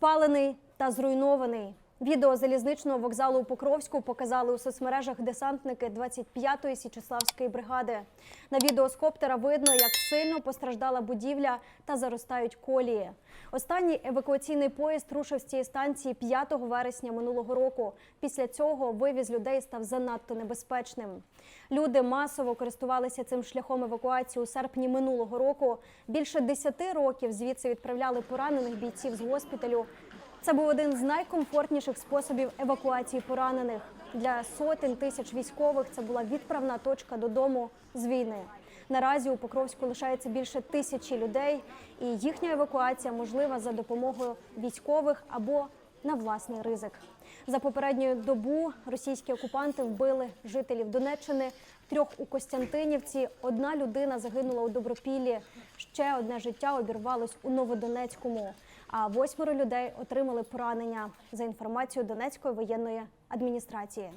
Спалений та зруйнований. Відео залізничного вокзалу у Покровську показали у соцмережах десантники 25-ї Січеславської бригади. На відео з коптера видно, як сильно постраждала будівля та заростають колії. Останній евакуаційний поїзд рушив з цієї станції 5 вересня минулого року. Після цього вивіз людей став занадто небезпечним. Люди масово користувалися цим шляхом евакуації у серпні минулого року. Більше 10 років звідси відправляли поранених бійців з госпіталю. Це був один з найкомфортніших способів евакуації поранених. Для сотень тисяч військових це була відправна точка додому з війни. Наразі у Покровську лишається більше тисячі людей, і їхня евакуація можлива за допомогою військових або на власний ризик. За попередню добу російські окупанти вбили жителів Донеччини, трьох у Костянтинівці. Одна людина загинула у Добропіллі. Ще одне життя обірвалось у Новодонецькому. А восьмеро людей отримали поранення за інформацією Донецької воєнної адміністрації.